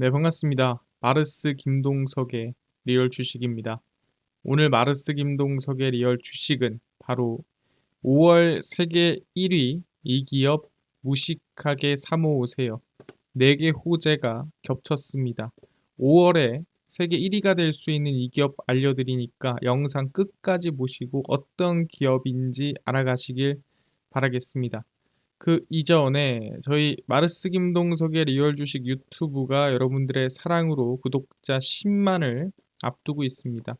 네, 반갑습니다. 마르스 김동석의 리얼 주식입니다. 오늘 마르스 김동석의 리얼 주식은 바로 5월 세계 1위 이 기업 무식하게 사모으세요. 4개 호재가 겹쳤습니다. 5월에 세계 1위가 될 수 있는 이 기업 알려드리니까 영상 끝까지 보시고 어떤 기업인지 알아가시길 바라겠습니다. 그 이전에 저희 마르스 김동석의 리얼 주식 유튜브가 여러분들의 사랑으로 구독자 10만을 앞두고 있습니다.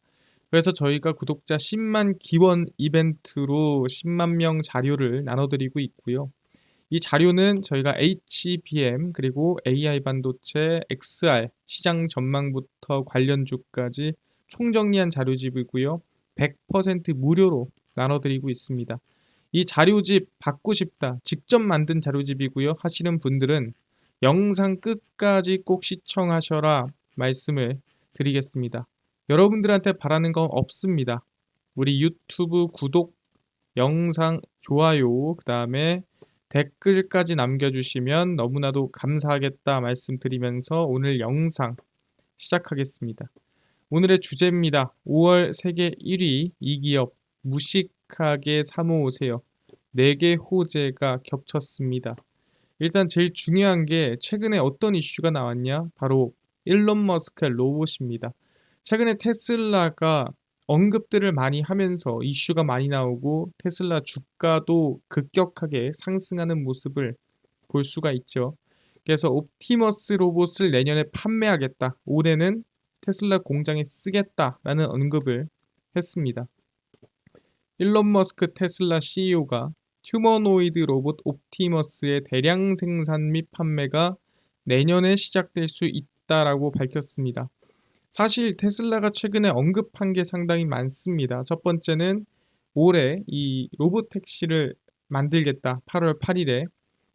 그래서 저희가 구독자 10만 기원 이벤트로 10만 명 자료를 나눠드리고 있고요. 이 자료는 저희가 HBM 그리고 AI 반도체, XR 시장 전망부터 관련 주까지 총정리한 자료집이고요. 100% 무료로 나눠드리고 있습니다. 이 자료집 받고 싶다, 직접 만든 자료집이고요. 하시는 분들은 영상 끝까지 꼭 시청하셔라 말씀을 드리겠습니다. 여러분들한테 바라는 건 없습니다. 우리 유튜브 구독, 영상 좋아요, 그 다음에 댓글까지 남겨주시면 너무나도 감사하겠다 말씀드리면서 오늘 영상 시작하겠습니다. 오늘의 주제입니다. 5월 세계 1위 이 기업 무식 하게 사모으세요. 4개 호재가 겹쳤습니다. 일단 제일 중요한 게 최근에 어떤 이슈가 나왔냐? 바로 일론 머스크의 로봇입니다. 최근에 테슬라가 언급들을 많이 하면서 이슈가 많이 나오고 테슬라 주가도 급격하게 상승하는 모습을 볼 수가 있죠. 그래서 옵티머스 로봇을 내년에 판매하겠다. 올해는 테슬라 공장에 쓰겠다라는 언급을 했습니다. 일론 머스크 테슬라 CEO가 휴머노이드 로봇 옵티머스의 대량 생산 및 판매가 내년에 시작될 수 있다라고 밝혔습니다. 사실 테슬라가 최근에 언급한 게 상당히 많습니다. 첫 번째는 올해 이 로봇 택시를 만들겠다. 8월 8일에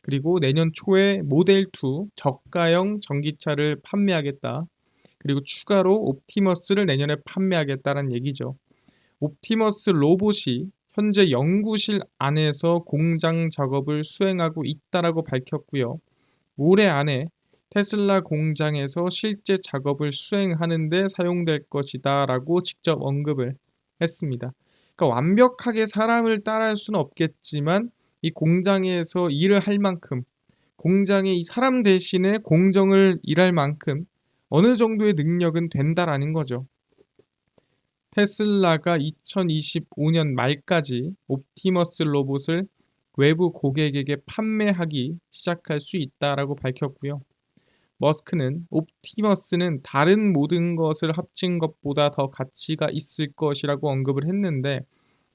그리고 내년 초에 모델 2 저가형 전기차를 판매하겠다. 그리고 추가로 옵티머스를 내년에 판매하겠다는 얘기죠. 옵티머스 로봇이 현재 연구실 안에서 공장 작업을 수행하고 있다라고 밝혔고요. 올해 안에 테슬라 공장에서 실제 작업을 수행하는데 사용될 것이다라고 직접 언급을 했습니다. 그러니까 완벽하게 사람을 따라할 수는 없겠지만 이 공장에서 일을 할 만큼 공장에 이 사람 대신에 공정을 일할 만큼 어느 정도의 능력은 된다라는 거죠. 테슬라가 2025년 말까지 옵티머스 로봇을 외부 고객에게 판매하기 시작할 수 있다라고 밝혔고요. 머스크는 옵티머스는 다른 모든 것을 합친 것보다 더 가치가 있을 것이라고 언급을 했는데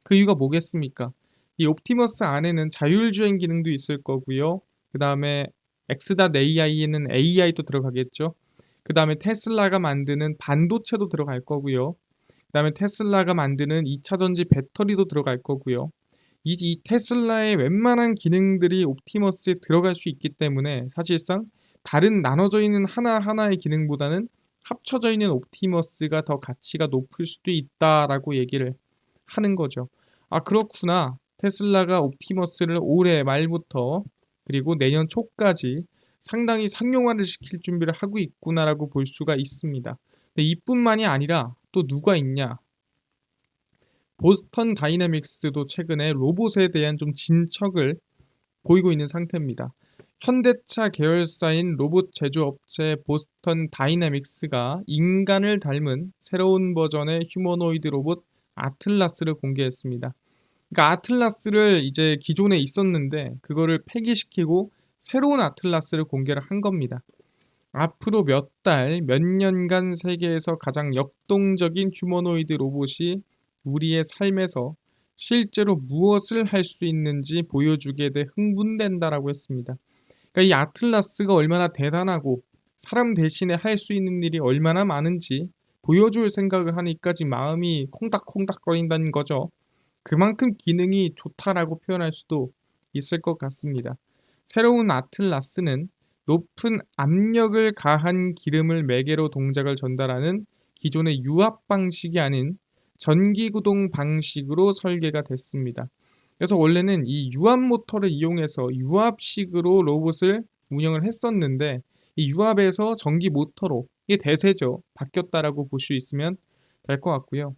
그 이유가 뭐겠습니까? 이 옵티머스 안에는 자율주행 기능도 있을 거고요. 그 다음에 엑스닷 AI에는 AI도 들어가겠죠. 그 다음에 테슬라가 만드는 반도체도 들어갈 거고요. 그 다음에 테슬라가 만드는 2차 전지 배터리도 들어갈 거고요. 이, 이 테슬라의 웬만한 기능들이 옵티머스에 들어갈 수 있기 때문에 사실상 다른 나눠져 있는 하나하나의 기능보다는 합쳐져 있는 옵티머스가 더 가치가 높을 수도 있다라고 얘기를 하는 거죠. 아, 그렇구나. 테슬라가 옵티머스를 올해 말부터 그리고 내년 초까지 상당히 상용화를 시킬 준비를 하고 있구나라고 볼 수가 있습니다. 근데 이뿐만이 아니라 또 누가 있냐? 보스턴 다이내믹스도 최근에 로봇에 대한 좀 진척을 보이고 있는 상태입니다. 현대차 계열사인 로봇 제조업체 보스턴 다이내믹스가 인간을 닮은 새로운 버전의 휴머노이드 로봇 아틀라스를 공개했습니다. 그러니까 아틀라스를 이제 기존에 있었는데 그거를 폐기시키고 새로운 아틀라스를 공개를 한 겁니다. 앞으로 몇 달, 몇 년간 세계에서 가장 역동적인 휴머노이드 로봇이 우리의 삶에서 실제로 무엇을 할 수 있는지 보여주게 돼 흥분된다라고 했습니다. 그러니까 이 아틀라스가 얼마나 대단하고 사람 대신에 할 수 있는 일이 얼마나 많은지 보여줄 생각을 하니까 지금 마음이 콩닥콩닥거린다는 거죠. 그만큼 기능이 좋다라고 표현할 수도 있을 것 같습니다. 새로운 아틀라스는 높은 압력을 가한 기름을 매개로 동작을 전달하는 기존의 유압 방식이 아닌 전기구동 방식으로 설계가 됐습니다. 그래서 원래는 이 유압 모터를 이용해서 유압식으로 로봇을 운영을 했었는데 이 유압에서 전기 모터로 이게 대세죠. 바뀌었다라고 볼 수 있으면 될 것 같고요.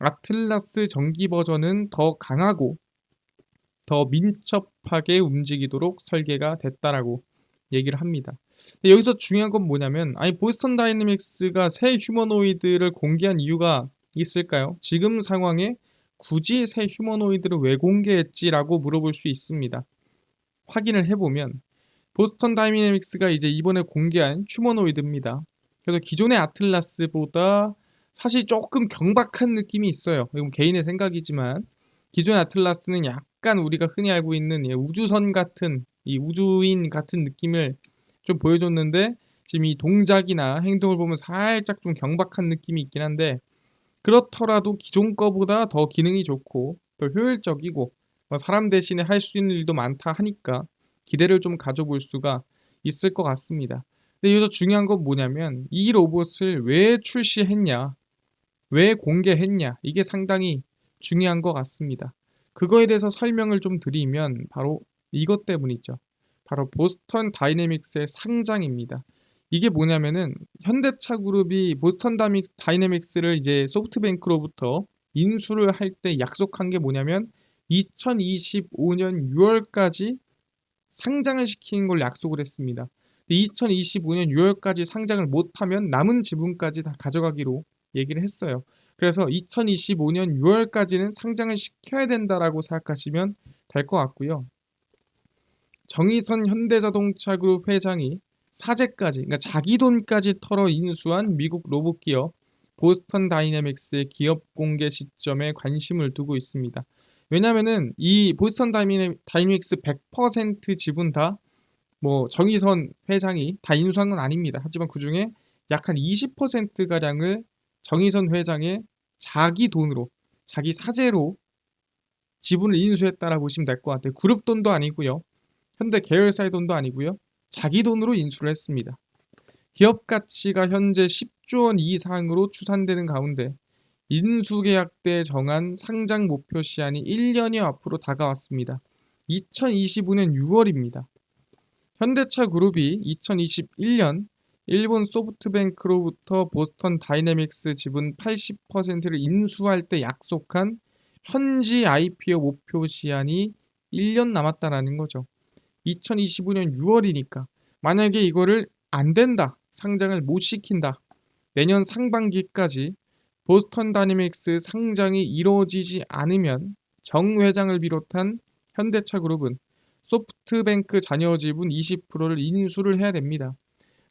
아틀라스 전기 버전은 더 강하고 더 민첩하게 움직이도록 설계가 됐다라고 얘기를 합니다. 여기서 중요한 건 뭐냐면 아니 보스턴 다이내믹스가 새 휴머노이드를 공개한 이유가 있을까요? 지금 상황에 굳이 새 휴머노이드를 왜 공개했지라고 물어볼 수 있습니다. 확인을 해보면 보스턴 다이내믹스가 이제 이번에 공개한 휴머노이드입니다. 그래서 기존의 아틀라스보다 사실 조금 경박한 느낌이 있어요. 이건 개인의 생각이지만 기존의 아틀라스는 약간 우리가 흔히 알고 있는 우주선 같은 이 우주인 같은 느낌을 좀 보여줬는데 지금 이 동작이나 행동을 보면 살짝 좀 경박한 느낌이 있긴 한데 그렇더라도 기존 거보다 더 기능이 좋고 더 효율적이고 뭐 사람 대신에 할 수 있는 일도 많다 하니까 기대를 좀 가져볼 수가 있을 것 같습니다. 근데 여기서 중요한 건 뭐냐면 이 로봇을 왜 출시했냐, 왜 공개했냐 이게 상당히 중요한 것 같습니다. 그거에 대해서 설명을 좀 드리면 바로 이것 때문이죠. 바로 보스턴 다이내믹스의 상장입니다. 이게 뭐냐면은 현대차 그룹이 보스턴 다이내믹스를 이제 소프트뱅크로부터 인수를 할 때 약속한 게 뭐냐면 2025년 6월까지 상장을 시키는 걸 약속을 했습니다. 2025년 6월까지 상장을 못하면 남은 지분까지 다 가져가기로 얘기를 했어요. 그래서 2025년 6월까지는 상장을 시켜야 된다라고 생각하시면 될 것 같고요. 정의선 현대자동차그룹 회장이 사재까지, 그러니까 자기 돈까지 털어 인수한 미국 로봇 기업 보스턴 다이내믹스의 기업 공개 시점에 관심을 두고 있습니다. 왜냐면은 이 보스턴 다이내믹스 100% 지분 다 뭐 정의선 회장이 다 인수한 건 아닙니다. 하지만 그 중에 약 한 20% 가량을 정의선 회장의 자기 돈으로 자기 사재로 지분을 인수했다라 보시면 될 것 같아요. 그룹 돈도 아니고요. 현대 계열사의 돈도 아니고요. 자기 돈으로 인수를 했습니다. 기업 가치가 현재 10조 원 이상으로 추산되는 가운데 인수계약 때 정한 상장 목표 시한이 1년이 앞으로 다가왔습니다. 2025년 6월입니다. 현대차 그룹이 2021년 일본 소프트뱅크로부터 보스턴 다이내믹스 지분 80%를 인수할 때 약속한 현지 IPO 목표 시한이 1년 남았다라는 거죠. 2025년 6월이니까 만약에 이거를 안 된다. 상장을 못 시킨다. 내년 상반기까지 보스턴 다이내믹스 상장이 이루어지지 않으면 정 회장을 비롯한 현대차 그룹은 소프트뱅크 자녀 지분 20%를 인수를 해야 됩니다.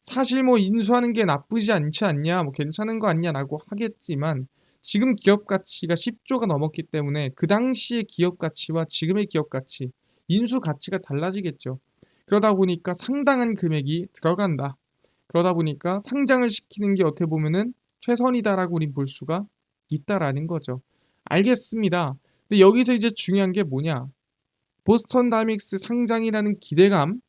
사실 뭐 인수하는 게 나쁘지 않지 않냐, 뭐 괜찮은 거 아니냐라고 하겠지만 지금 기업 가치가 10조가 넘었기 때문에 그 당시의 기업 가치와 지금의 기업 가치, 인수 가치가 달라지겠죠. 그러다 보니까 상당한 금액이 들어간다. 그러다 보니까 상장을 시키는 게 어떻게 보면은 최선이다라고 우린 볼 수가 있다라는 거죠. 알겠습니다. 근데 여기서 이제 중요한 게 뭐냐? 보스턴 다믹스 상장이라는 기대감,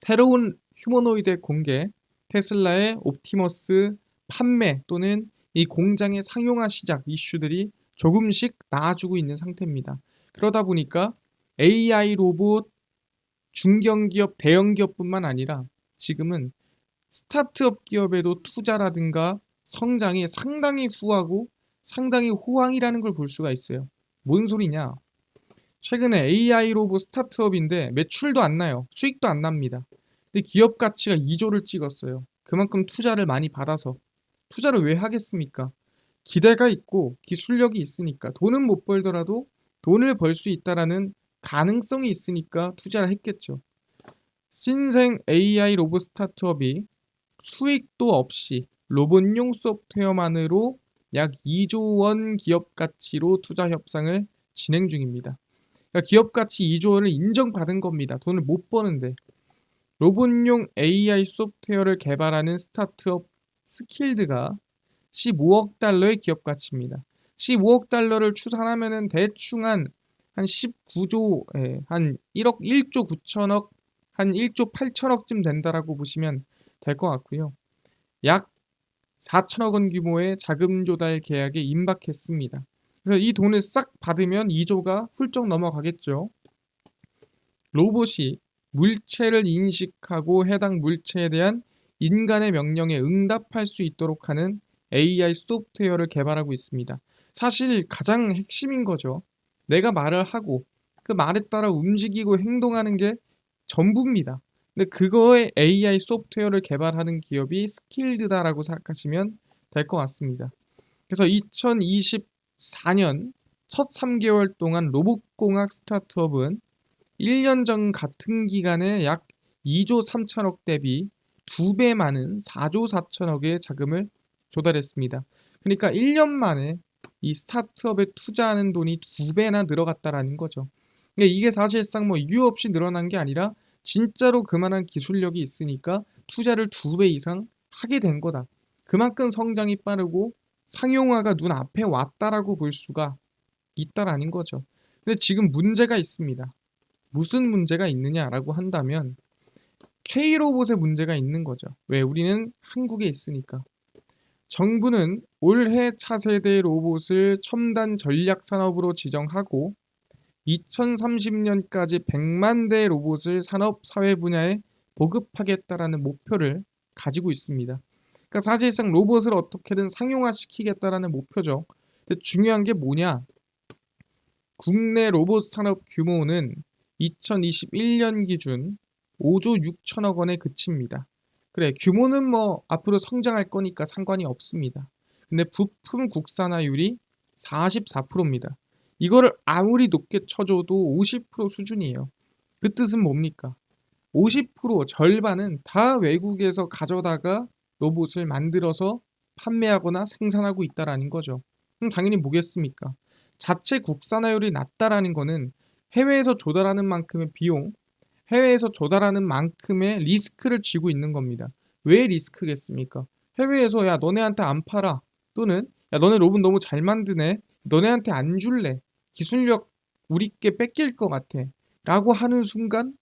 새로운 휴머노이드의 공개, 테슬라의 옵티머스 판매 또는 이 공장의 상용화 시작 이슈들이 조금씩 나아지고 있는 상태입니다. 그러다 보니까 AI 로봇 중견기업, 대형기업뿐만 아니라 지금은 스타트업 기업에도 투자라든가 성장이 상당히 후하고 상당히 호황이라는 걸 볼 수가 있어요. 뭔 소리냐? 최근에 AI 로봇 스타트업인데 매출도 안 나요. 수익도 안 납니다. 근데 기업 가치가 2조를 찍었어요. 그만큼 투자를 많이 받아서 투자를 왜 하겠습니까? 기대가 있고 기술력이 있으니까 돈은 못 벌더라도 돈을 벌 수 있다라는 가능성이 있으니까 투자를 했겠죠. 신생 AI 로봇 스타트업이 수익도 없이 로봇용 소프트웨어만으로 약 2조 원 기업 가치로 투자 협상을 진행 중입니다. 그러니까 기업 가치 2조 원을 인정받은 겁니다. 돈을 못 버는데. 로봇용 AI 소프트웨어를 개발하는 스타트업 스킬드가 15억 달러의 기업 가치입니다. 15억 달러를 추산하면은 대충 한, 한 19조, 예, 한 1억, 1조 9천억, 한 1조 8천억쯤 된다라고 보시면 될 것 같고요. 약 4천억 원 규모의 자금 조달 계약에 임박했습니다. 그래서 이 돈을 싹 받으면 2조가 훌쩍 넘어가겠죠. 로봇이 물체를 인식하고 해당 물체에 대한 인간의 명령에 응답할 수 있도록 하는 AI 소프트웨어를 개발하고 있습니다. 사실 가장 핵심인 거죠. 내가 말을 하고 그 말에 따라 움직이고 행동하는 게 전부입니다. 근데 그거에 AI 소프트웨어를 개발하는 기업이 스킬드다라고 생각하시면 될 것 같습니다. 그래서 2024년 첫 3개월 동안 로봇공학 스타트업은 1년 전 같은 기간에 약 2조 3천억 대비 2배 많은 4조 4천억의 자금을 조달했습니다. 그러니까 1년 만에 이 스타트업에 투자하는 돈이 2배나 늘어갔다라는 거죠. 근데 이게 사실상 뭐 이유 없이 늘어난 게 아니라 진짜로 그만한 기술력이 있으니까 투자를 2배 이상 하게 된 거다. 그만큼 성장이 빠르고 상용화가 눈앞에 왔다라고 볼 수가 있다라는 거죠. 근데 지금 문제가 있습니다. 무슨 문제가 있느냐라고 한다면 K로봇의 문제가 있는 거죠. 왜? 우리는 한국에 있으니까. 정부는 올해 차세대 로봇을 첨단 전략 산업으로 지정하고 2030년까지 100만 대 로봇을 산업 사회 분야에 보급하겠다라는 목표를 가지고 있습니다. 그러니까 사실상 로봇을 어떻게든 상용화시키겠다라는 목표죠. 근데 중요한 게 뭐냐? 국내 로봇 산업 규모는 2021년 기준 5조 6천억 원에 그칩니다. 그래, 규모는 뭐 앞으로 성장할 거니까 상관이 없습니다. 근데 부품 국산화율이 44%입니다. 이거를 아무리 높게 쳐줘도 50% 수준이에요. 그 뜻은 뭡니까? 50% 절반은 다 외국에서 가져다가 로봇을 만들어서 판매하거나 생산하고 있다라는 거죠. 그럼 당연히 뭐겠습니까? 자체 국산화율이 낮다라는 거는 해외에서 조달하는 만큼의 비용, 해외에서 조달하는 만큼의 리스크를 쥐고 있는 겁니다. 왜 리스크겠습니까? 해외에서 야 너네한테 안 팔아 또는 야 너네 로봇 너무 잘 만드네 너네한테 안 줄래 기술력 우리께 뺏길 것 같아 라고 하는 순간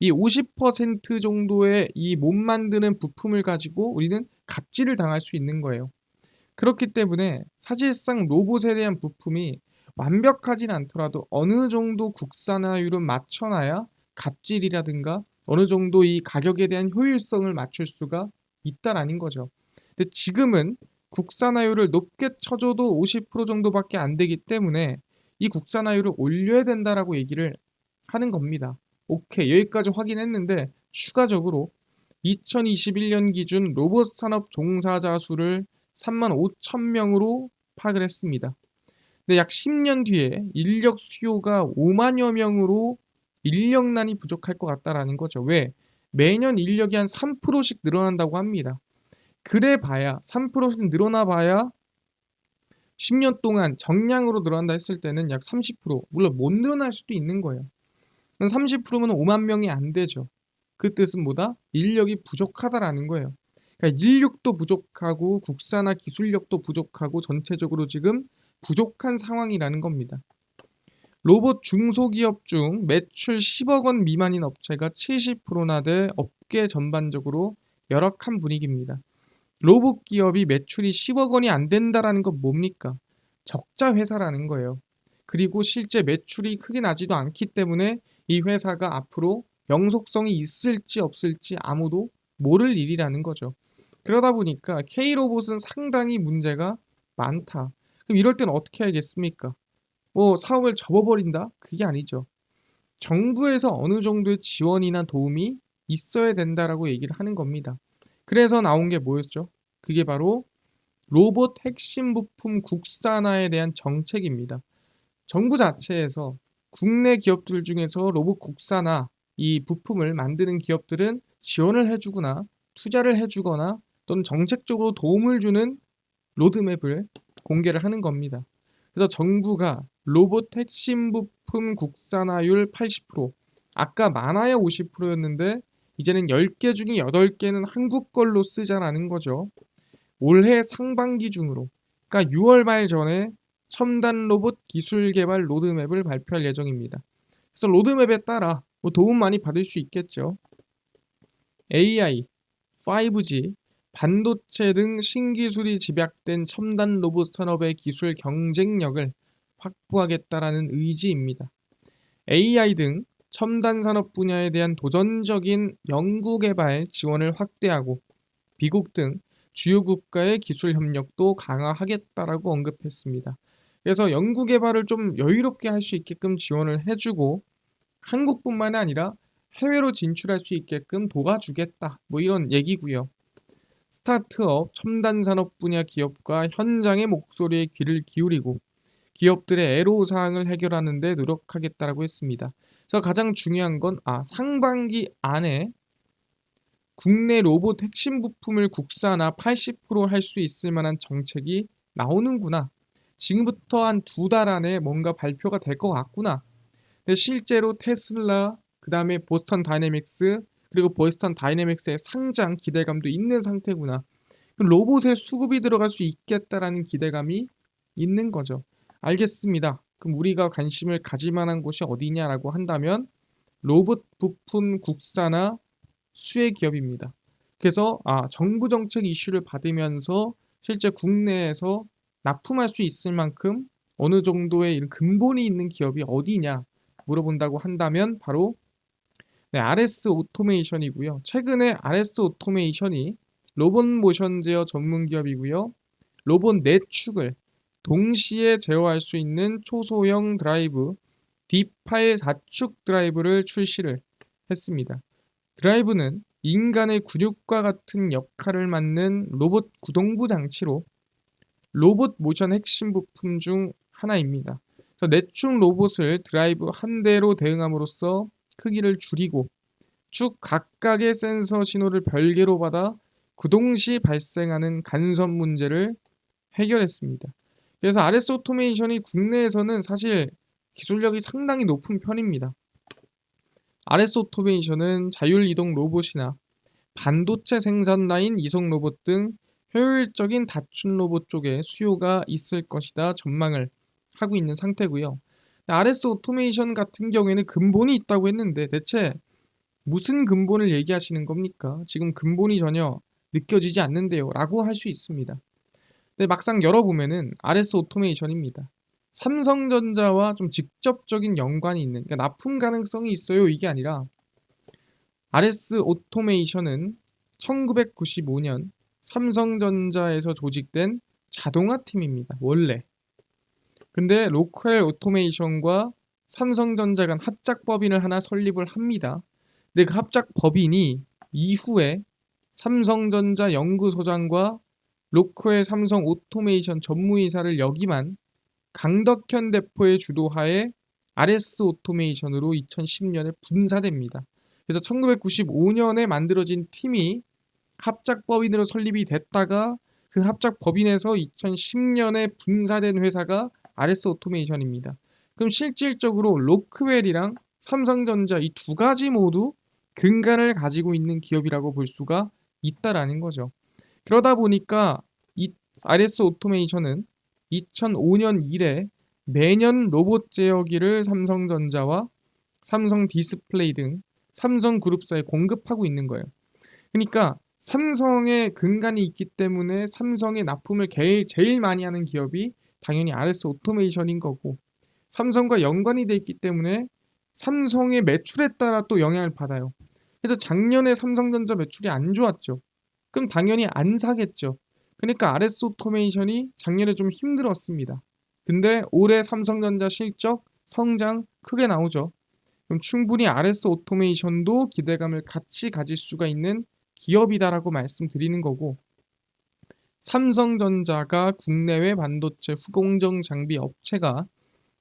이 50% 정도의 이 못 만드는 부품을 가지고 우리는 갑질을 당할 수 있는 거예요. 그렇기 때문에 사실상 로봇에 대한 부품이 완벽하진 않더라도 어느 정도 국산화율은 맞춰놔야 갑질이라든가 어느 정도 이 가격에 대한 효율성을 맞출 수가 있다라는 거죠. 근데 지금은 국산화율을 높게 쳐줘도 50% 정도밖에 안 되기 때문에 이 국산화율을 올려야 된다라고 얘기를 하는 겁니다. 오케이 여기까지 확인했는데 추가적으로 2021년 기준 로봇 산업 종사자 수를 3만 5천 명으로 파악을 했습니다. 근데 약 10년 뒤에 인력 수요가 5만여 명으로 인력난이 부족할 것 같다라는 거죠. 왜? 매년 인력이 한 3%씩 늘어난다고 합니다. 그래 봐야 3%씩 늘어나 봐야 10년 동안 정량으로 늘어난다 했을 때는 약 30% 물론 못 늘어날 수도 있는 거예요. 30%면 5만 명이 안 되죠. 그 뜻은 뭐다? 인력이 부족하다라는 거예요. 그러니까 인력도 부족하고 국산화 기술력도 부족하고 전체적으로 지금 부족한 상황이라는 겁니다. 로봇 중소기업 중 매출 10억 원 미만인 업체가 70%나 돼 업계 전반적으로 열악한 분위기입니다. 로봇 기업이 매출이 10억 원이 안 된다라는 건 뭡니까? 적자 회사라는 거예요. 그리고 실제 매출이 크게 나지도 않기 때문에 이 회사가 앞으로 영속성이 있을지 없을지 아무도 모를 일이라는 거죠. 그러다 보니까 K로봇은 상당히 문제가 많다. 그럼 이럴 때는 어떻게 해야겠습니까? 뭐 사업을 접어버린다? 그게 아니죠. 정부에서 어느 정도의 지원이나 도움이 있어야 된다라고 얘기를 하는 겁니다. 그래서 나온 게 뭐였죠? 그게 바로 로봇 핵심 부품 국산화에 대한 정책입니다. 정부 자체에서 국내 기업들 중에서 로봇 국산화 이 부품을 만드는 기업들은 지원을 해주거나 투자를 해주거나 또는 정책적으로 도움을 주는 로드맵을 공개를 하는 겁니다. 그래서 정부가 로봇 핵심 부품 국산화율 80% 아까 많아야 50%였는데 이제는 10개 중에 8개는 한국 걸로 쓰자라는 거죠. 올해 상반기 중으로 그러니까 6월 말 전에 첨단 로봇 기술 개발 로드맵을 발표할 예정입니다. 그래서 로드맵에 따라 뭐 도움 많이 받을 수 있겠죠. AI, 5G, 반도체 등 신기술이 집약된 첨단 로봇 산업의 기술 경쟁력을 확보하겠다라는 의지입니다. AI 등 첨단 산업 분야에 대한 도전적인 연구 개발 지원을 확대하고 미국 등 주요 국가의 기술 협력도 강화하겠다라고 언급했습니다. 그래서 연구 개발을 좀 여유롭게 할 수 있게끔 지원을 해주고 한국뿐만 아니라 해외로 진출할 수 있게끔 도와주겠다. 뭐 이런 얘기고요. 스타트업, 첨단 산업 분야 기업과 현장의 목소리에 귀를 기울이고 기업들의 애로 사항을 해결하는 데 노력하겠다라고 했습니다. 그래서 가장 중요한 건 아, 상반기 안에 국내 로봇 핵심 부품을 국산화 80%할 수 있을 만한 정책이 나오는구나. 지금부터 한 두 달 안에 뭔가 발표가 될 것 같구나. 근데 실제로 테슬라, 그 다음에 보스턴 다이내믹스, 그리고 보스턴 다이내믹스의 상장 기대감도 있는 상태구나. 로봇에 수급이 들어갈 수 있겠다라는 기대감이 있는 거죠. 알겠습니다. 그럼 우리가 관심을 가질 만한 곳이 어디냐라고 한다면 로봇 부품 국산화 수혜 기업입니다. 그래서 아, 정부 정책 이슈를 받으면서 실제 국내에서 납품할 수 있을 만큼 어느 정도의 근본이 있는 기업이 어디냐 물어본다고 한다면 바로 네, RS 오토메이션이고요. 최근에 RS 오토메이션이 로봇 모션 제어 전문 기업이고요. 로봇 내축을 동시에 제어할 수 있는 초소형 드라이브 D8 4축 드라이브를 출시를 했습니다. 드라이브는 인간의 근육과 같은 역할을 맡는 로봇 구동부 장치로 로봇 모션 핵심 부품 중 하나입니다. 내축 로봇을 드라이브 한 대로 대응함으로써 크기를 줄이고 축 각각의 센서 신호를 별개로 받아 구동시 발생하는 간섭 문제를 해결했습니다. 그래서 RS 오토메이션이 국내에서는 사실 기술력이 상당히 높은 편입니다. RS 오토메이션은 자율 이동 로봇이나 반도체 생산 라인 이송 로봇 등 효율적인 다춘 로봇 쪽에 수요가 있을 것이다 전망을 하고 있는 상태고요. RS 오토메이션 같은 경우에는 근본이 있다고 했는데 대체 무슨 근본을 얘기하시는 겁니까? 지금 근본이 전혀 느껴지지 않는데요. 라고 할 수 있습니다. 근데 막상 열어보면은 RS 오토메이션입니다. 삼성전자와 좀 직접적인 연관이 있는 그러니까 납품 가능성이 있어요 이게 아니라 RS 오토메이션은 1995년 삼성전자에서 조직된 자동화 팀입니다. 원래. 근데 로컬 오토메이션과 삼성전자 간 합작 법인을 하나 설립을 합니다. 근데 그 합작 법인이 이후에 삼성전자 연구소장과 로컬 삼성 오토메이션 전무이사를 역임한 강덕현 대표의 주도하에 RS 오토메이션으로 2010년에 분사됩니다. 그래서 1995년에 만들어진 팀이 합작 법인으로 설립이 됐다가 그 합작 법인에서 2010년에 분사된 회사가 RS 오토메이션입니다. 그럼 실질적으로 로크웰이랑 삼성전자 이 두 가지 모두 근간을 가지고 있는 기업이라고 볼 수가 있다라는 거죠. 그러다 보니까 이 RS 오토메이션은 2005년 이래 매년 로봇 제어기를 삼성전자와 삼성 디스플레이 등 삼성 그룹사에 공급하고 있는 거예요. 그러니까 삼성의 근간이 있기 때문에 삼성의 납품을 제일 많이 하는 기업이 당연히 RS 오토메이션인 거고 삼성과 연관이 돼 있기 때문에 삼성의 매출에 따라 또 영향을 받아요. 그래서 작년에 삼성전자 매출이 안 좋았죠. 그럼 당연히 안 사겠죠. 그러니까 RS 오토메이션이 작년에 좀 힘들었습니다. 근데 올해 삼성전자 실적 성장 크게 나오죠. 그럼 충분히 RS 오토메이션도 기대감을 같이 가질 수가 있는 기업이다라고 말씀드리는 거고 삼성전자가 국내외 반도체 후공정 장비 업체가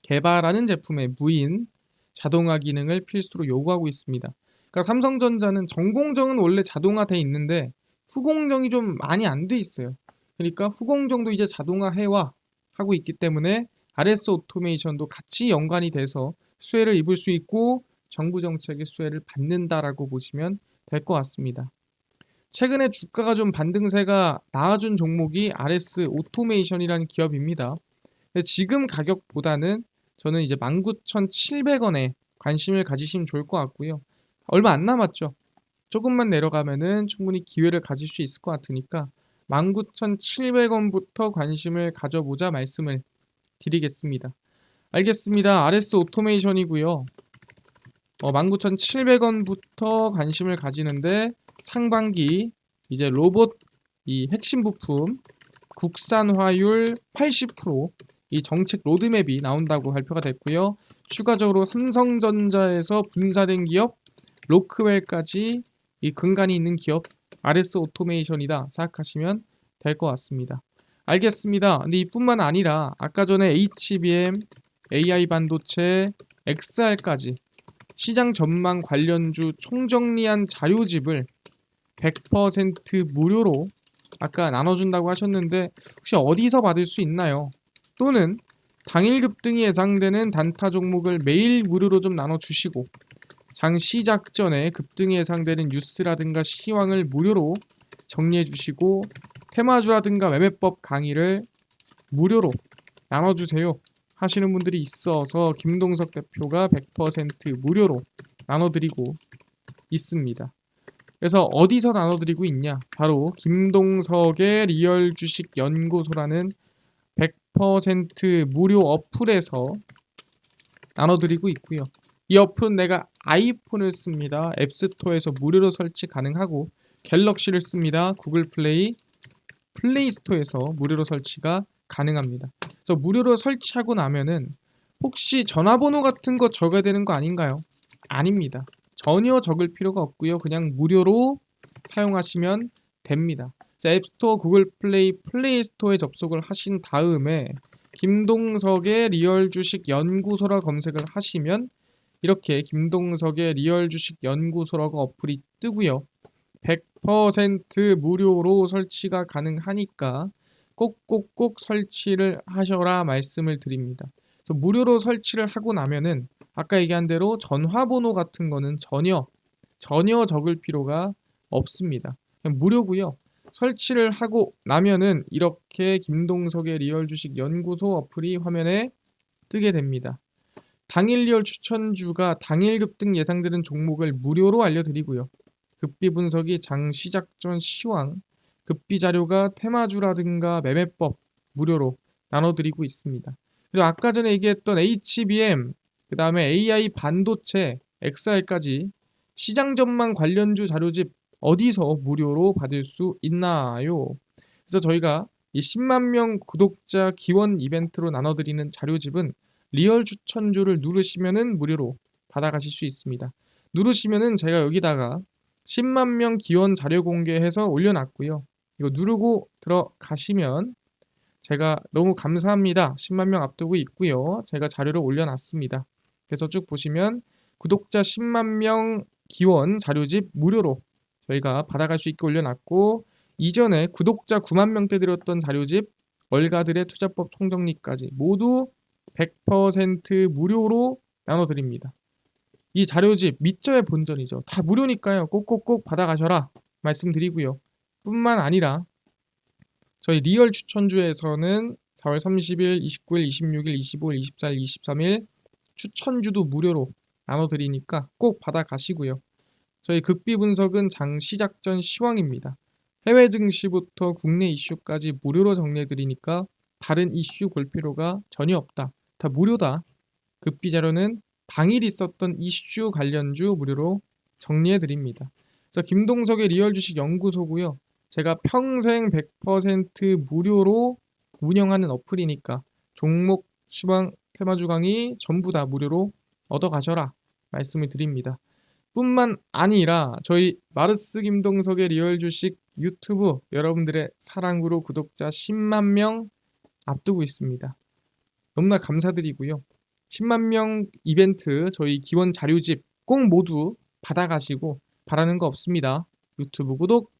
개발하는 제품의 무인 자동화 기능을 필수로 요구하고 있습니다. 그러니까 삼성전자는 전공정은 원래 자동화돼 있는데 후공정이 좀 많이 안 돼 있어요. 그러니까 후공정도 이제 자동화해와 하고 있기 때문에 RS 오토메이션도 같이 연관이 돼서 수혜를 입을 수 있고 정부 정책의 수혜를 받는다라고 보시면 될 것 같습니다. 최근에 주가가 좀 반등세가 나아준 종목이 RS 오토메이션이라는 기업입니다. 지금 가격보다는 저는 이제 19,700원에 관심을 가지시면 좋을 것 같고요. 얼마 안 남았죠. 조금만 내려가면은 충분히 기회를 가질 수 있을 것 같으니까 19,700원부터 관심을 가져보자 말씀을 드리겠습니다. 알겠습니다. RS 오토메이션이고요. 어, 19,700원부터 관심을 가지는데 상반기 이제 로봇 이 핵심 부품 국산화율 80%이 정책 로드맵이 나온다고 발표가 됐고요. 추가적으로 삼성전자에서 분사된 기업 로크웰까지 이 근간이 있는 기업 RS 오토메이션이다 생각하시면 될 것 같습니다. 알겠습니다. 근데 이뿐만 아니라 아까 전에 HBM, AI 반도체, XR까지 시장 전망 관련주 총정리한 자료집을 100% 무료로 아까 나눠준다고 하셨는데 혹시 어디서 받을 수 있나요? 또는 당일 급 등이 예상되는 단타 종목을 매일 무료로 좀 나눠주시고 장 시작 전에 급등이 예상되는 뉴스라든가 시황을 무료로 정리해 주시고 테마주라든가 매매법 강의를 무료로 나눠주세요 하시는 분들이 있어서 김동석 대표가 100% 무료로 나눠드리고 있습니다. 그래서 어디서 나눠드리고 있냐? 바로 김동석의 리얼 주식 연구소라는 100% 무료 어플에서 나눠드리고 있고요. 이 어플은 내가 아이폰을 씁니다. 앱스토어에서 무료로 설치 가능하고 갤럭시를 씁니다. 구글 플레이, 플레이 스토어에서 무료로 설치가 가능합니다. 그래서 무료로 설치하고 나면은 혹시 전화번호 같은 거 적어야 되는 거 아닌가요? 아닙니다. 전혀 적을 필요가 없고요. 그냥 무료로 사용하시면 됩니다. 자, 앱스토어, 구글 플레이, 플레이 스토어에 접속을 하신 다음에 김동석의 리얼 주식 연구소라 검색을 하시면 이렇게 김동석의 리얼 주식 연구소라고 어플이 뜨고요. 100% 무료로 설치가 가능하니까 꼭꼭꼭 설치를 하셔라 말씀을 드립니다. 무료로 설치를 하고 나면은 아까 얘기한 대로 전화번호 같은 거는 전혀 전혀 적을 필요가 없습니다. 무료고요. 설치를 하고 나면은 이렇게 김동석의 리얼 주식 연구소 어플이 화면에 뜨게 됩니다. 당일 리얼 추천주가 당일 급등 예상되는 종목을 무료로 알려드리고요. 급비 분석이 장 시작 전 시황, 급비 자료가 테마주라든가 매매법 무료로 나눠드리고 있습니다. 그리고 아까 전에 얘기했던 HBM, 그 다음에 AI 반도체, XR까지 시장 전망 관련주 자료집 어디서 무료로 받을 수 있나요? 그래서 저희가 이 10만 명 구독자 기원 이벤트로 나눠드리는 자료집은 리얼 추천주를 누르시면은 무료로 받아가실 수 있습니다. 누르시면은 제가 여기다가 10만 명 기원 자료 공개해서 올려놨고요. 이거 누르고 들어가시면 제가 너무 감사합니다. 10만 명 앞두고 있고요. 제가 자료를 올려놨습니다. 그래서 쭉 보시면 구독자 10만 명 기원 자료집 무료로 저희가 받아갈 수 있게 올려놨고 이전에 구독자 9만 명대 드렸던 자료집 월가들의 투자법 총정리까지 모두 100% 무료로 나눠드립니다. 이 자료집 밑저의 본전이죠. 다 무료니까요. 꼭꼭꼭 받아가셔라 말씀드리고요. 뿐만 아니라 저희 리얼 추천주에서는 4월 30일, 29일, 26일, 25일, 24일, 23일 추천주도 무료로 나눠드리니까 꼭 받아가시고요. 저희 극비 분석은 장 시작 전 시황입니다. 해외 증시부터 국내 이슈까지 무료로 정리해드리니까 다른 이슈 볼 필요가 전혀 없다. 다 무료다. 급비 자료는 당일 있었던 이슈 관련주 무료로 정리해드립니다. 그래서 김동석의 리얼 주식 연구소고요. 제가 평생 100% 무료로 운영하는 어플이니까 종목, 시황, 테마주 강의 전부 다 무료로 얻어가셔라 말씀을 드립니다. 뿐만 아니라 저희 마르스 김동석의 리얼 주식 유튜브 여러분들의 사랑으로 구독자 10만 명 앞두고 있습니다. 너무나 감사드리고요. 10만 명 이벤트 저희 기원 자료집 꼭 모두 받아가시고 바라는 거 없습니다. 유튜브 구독,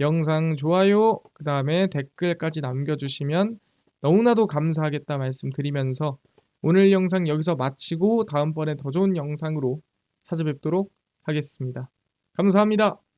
영상 좋아요, 그 다음에 댓글까지 남겨주시면 너무나도 감사하겠다 말씀드리면서 오늘 영상 여기서 마치고 다음번에 더 좋은 영상으로 찾아뵙도록 하겠습니다. 감사합니다.